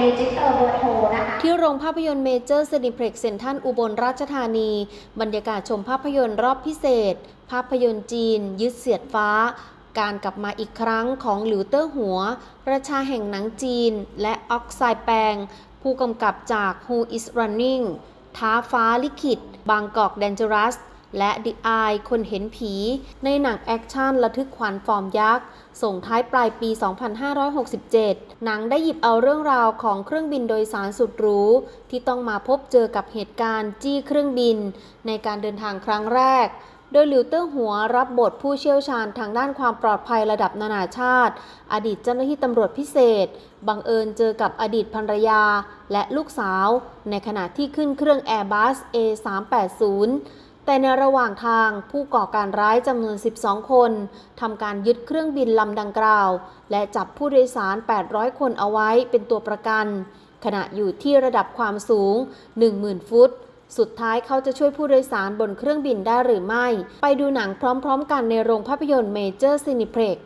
รีจิสเตอร์เบอร์โทรนะคะ ที่โรงภาพยนตร์เมเจอร์ซินิเพล็กเซนทันอุบลราชธานี บรรยากาศชมภาพยนตร์รอบพิเศษ ภาพยนตร์จีน ยึดเสียดฟ้า การกลับมาอีกครั้งของหลิวเตอร์หัวราชาแห่งหนังจีน และออกไซแปง ผู้กำกับจาก Who is Running ท้าฟ้าลิขิต บางกอกแดนเจอรัส และ The Eye คนเห็นผี ในหนังแอคชั่นระทึกขวัญฟอร์มยักษ์ ส่งท้ายปลายปี 2567 หนังได้หยิบเอาเรื่องราวของเครื่องบินโดยสารสุดหรู ที่ต้องมาพบเจอกับเหตุการณ์จี้เครื่องบิน ในการเดินทางครั้งแรกโดยหลิวเตอร์หัวรับบทผู้เชี่ยวชาญทางด้านความปลอดภัยระดับนานาชาติ อดีตเจ้าหน้าที่ตำรวจพิเศษ บังเอิญเจอกับอดีตภรรยาและลูกสาว ในขณะที่ขึ้นเครื่อง Airbus A380 แต่ในระหว่างทางผู้ก่อการร้ายจำนวน 12 คนทำการยึดเครื่องบินลำดังกล่าว และจับผู้โดยสาร 800 คนเอาไว้เป็นตัวประกัน ขณะอยู่ที่ระดับความสูง 10,000 ฟุต สุดท้ายเขาจะช่วยผู้โดยสารบนเครื่องบินได้หรือไม่ ไปดูหนังพร้อมๆ กันในโรงภาพยนตร์เมเจอร์ซินิเพล็ก